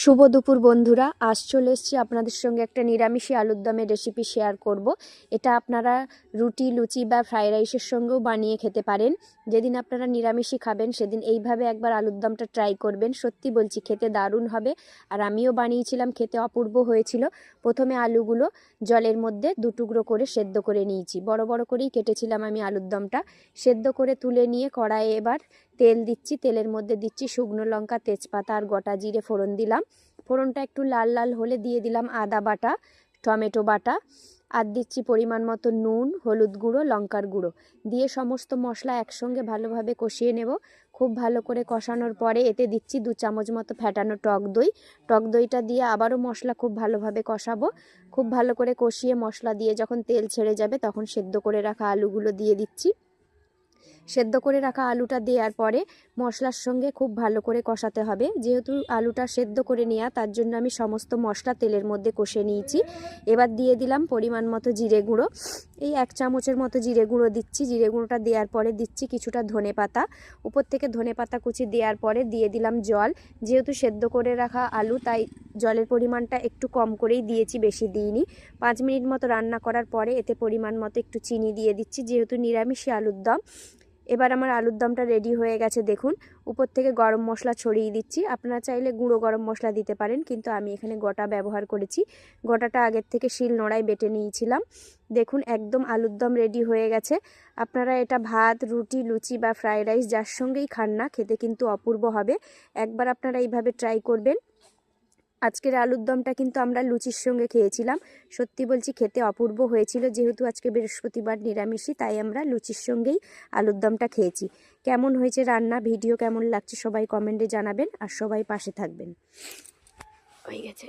শুভ দুপুর বন্ধুরা। আজ চলে এসেছি আপনাদের সঙ্গে একটা নিরামিষি আলুর দমের রেসিপি শেয়ার করব। এটা আপনারা রুটি, লুচি বা ফ্রাইড রাইসের সঙ্গেও বানিয়ে খেতে পারেন। যেদিন আপনারা নিরামিষই খাবেন, সেদিন এইভাবে একবার আলুর দমটা ট্রাই করবেন। সত্যি বলছি, খেতে দারুণ হবে। আর আমিও বানিয়েছিলাম, খেতে অপূর্ব হয়েছিল। প্রথমে আলুগুলো জলের মধ্যে দুটুকরো করে সেদ্ধ করে নিয়েছি। বড় বড় করেই কেটেছিলাম আমি আলুর দমটা। সেদ্ধ করে তুলে নিয়ে কড়াইয়ে এবার তেল দিচ্ছি, তেলের মধ্যে দিচ্ছি শুকনো লঙ্কা, তেজপাতা আর গোটা জিরে ফোড়ন দিলাম। ফোড়নটা একটু লাল লাল হলে দিয়ে দিলাম আদা বাটা, টমেটো বাটা আর দিচ্ছি পরিমাণ মতো নুন, হলুদ গুঁড়ো, লঙ্কার গুঁড়ো। দিয়ে সমস্ত মশলা একসঙ্গে ভালোভাবে কষিয়ে নেব। খুব ভালো করে কষানোর পরে এতে দিচ্ছি দু চামচ মতো ফ্যাটানো টক দই। টক দইটা দিয়ে আবারও মশলা খুব ভালোভাবে কষাবো। খুব ভালো করে কষিয়ে মশলা দিয়ে যখন তেল ছেড়ে যাবে তখন সেদ্ধ করে রাখা আলুগুলো দিয়ে দিচ্ছি। সেদ্ধ করে রাখা আলুটা দেওয়ার পরে মশলার সঙ্গে খুব ভালো করে কষাতে হবে। যেহেতু আলুটা সেদ্ধ করে নেওয়া তার জন্য আমি সমস্ত মশলা তেলের মধ্যে কষে নিয়েছি। এবার দিয়ে দিলাম পরিমাণ মতো জিরে গুঁড়ো। এই এক চামচের মতো জিরে গুঁড়ো দিচ্ছি। জিরে গুঁড়োটা দেওয়ার পরে দিচ্ছি কিছুটা ধনে পাতা। উপর থেকে ধনে পাতা কুচি দেওয়ার পরে দিয়ে দিলাম জল। যেহেতু সেদ্ধ করে রাখা আলু, তাই জলের পরিমাণটা একটু কম করেই দিয়েছি, বেশি দিইনি। পাঁচ মিনিট মতো রান্না করার পরে এতে পরিমাণ মতো একটু চিনি দিয়ে দিচ্ছি। যেহেতু নিরামিষই আলুর দম এবার আমার আলুর দমটা রেডি হয়ে গেছে, দেখুন। উপর থেকে গরম মশলা ছড়িয়ে দিচ্ছি। আপনারা চাইলে গুঁড়ো গরম মশলা দিতে পারেন, কিন্তু আমি এখানে গোটা ব্যবহার করেছি। গোটাটা আগের থেকে শিল নোড়ায় বেটে নিয়েছিলাম। দেখুন, একদম আলুর দম রেডি হয়ে গেছে। আপনারা এটা ভাত, রুটি, লুচি বা ফ্রায়েড রাইস যার সঙ্গেই খান না, খেতে কিন্তু অপূর্ব হবে। একবার আপনারা এইভাবে ট্রাই করবেন। আজকের আলুর দমটা কিন্তু আমরা লুচির সঙ্গে খেয়েছিলাম। সত্যি বলছি, খেতে অপূর্ব হয়েছিল। যেহেতু আজকে বৃহস্পতিবার নিরামিষই, তাই আমরা লুচির সঙ্গেই আলুর দমটা খেয়েছি। কেমন হয়েছে রান্না, ভিডিও কেমন লাগছে সবাই কমেন্টে জানাবেন, আর সবাই পাশে থাকবেন। হয়ে গেছে।